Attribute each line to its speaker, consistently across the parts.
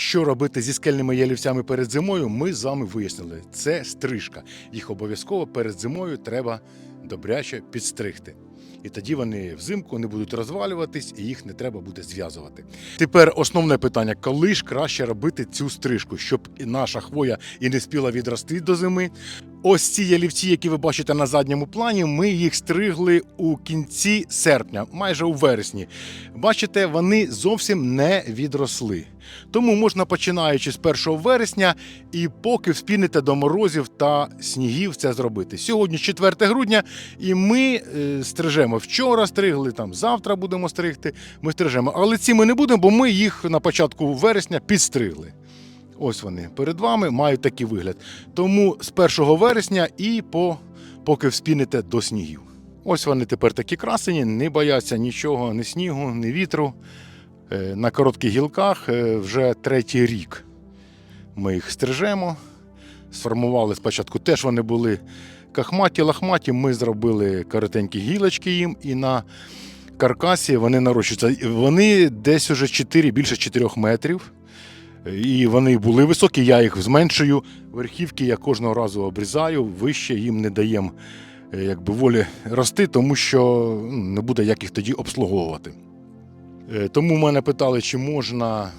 Speaker 1: Що робити зі скельними ялівцями перед зимою, ми з вами вияснили. Це стрижка. Їх обов'язково перед зимою треба добряче підстригти. І тоді вони взимку не будуть розвалюватись, і їх не треба буде зв'язувати. Тепер основне питання: коли ж краще робити цю стрижку, щоб наша хвоя і не спіла відрости до зими. Ось ці ялівці, які ви бачите на задньому плані, ми їх стригли у кінці серпня, майже у вересні. Бачите, вони зовсім не відросли. Тому можна починаючи з 1 вересня і поки вспінете до морозів та снігів це зробити. Сьогодні 4 грудня, і ми е, стрижемо. Вчора стригли, там завтра будемо стригти. Ми стрижемо. Але ці ми не будемо, бо ми їх на початку вересня підстригли. Ось вони перед вами мають такий вигляд. Тому з 1 вересня і по, поки вспіните до снігів. Ось вони тепер такі красені, не бояться нічого, ні снігу, ні вітру. Е, На коротких гілках е, вже третій рік. Ми їх стрижемо. Сформували спочатку теж вони були кахматі, лахматі. Ми зробили коротенькі гілочки їм і на каркасі вони нарощуються. Вони десь уже 4, більше 4 метрів. І вони були високі, я їх зменшую. Верхівки я кожного разу обрізаю, вище їм не даємо е, якби, волі рости, тому що ну, не буде як їх тоді обслуговувати. Е, Тому мене питали, чи можна,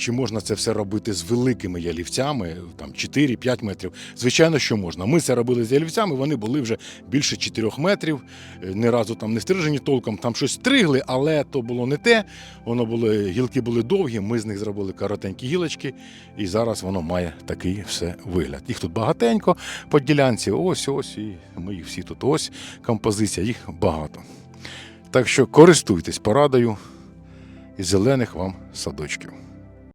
Speaker 1: чи можна це все робити з великими ялівцями, там 4-5 метрів. Звичайно, що можна. Ми це робили з ялівцями, вони були вже більше 4 метрів. Е, Ні разу там не стрижені толком, там щось стригли, але то було не те. Воно були, гілки були довгі, ми з них зробили коротенькі гілочки, і зараз воно має такий все вигляд. Їх тут багатенько по ділянці, ось ось, і ми їх всі тут ось. Композиція, їх багато. Так що користуйтесь порадою і зелених вам садочків.